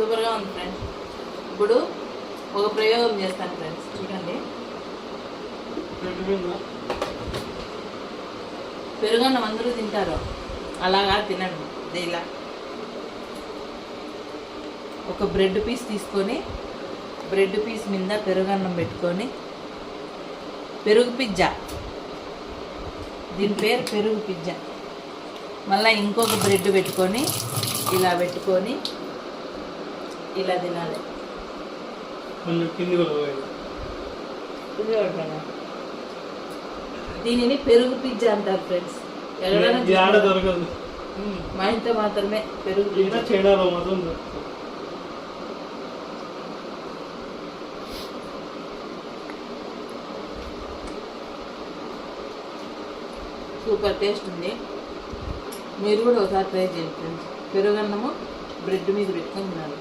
సూపర్గా ఉంది ఫ్రెండ్స్ ఇప్పుడు ఒక ప్రయోగం చేస్తాను ఫ్రెండ్స్ చూడండి. పెరుగన్నం అందరూ తింటారు. అలాగా తినండి ఇలా ఒక బ్రెడ్ పీస్ తీసుకొని బ్రెడ్ పీస్ మీద పెరుగన్నం పెట్టుకొని పెరుగు పిజ్జా. దీని పేరు పెరుగు పిజ్జా. మళ్ళీ ఇంకొక బ్రెడ్ పెట్టుకొని ఇలా పెట్టుకొని ఇలా తినాలి? దీనిని పెరుగు పిజ్జా అంటారు ఫ్రెండ్స్? దొరకదు. మా ఇంట్లో మాత్రమే పెరుగు సూపర్ టేస్ట్ ఉంది. మీరు కూడా ఒకసారి ట్రై చేయండి ఫ్రెండ్స్. పెరుగన్నము బ్రెడ్ మీద పెట్టుకొని తినాలి.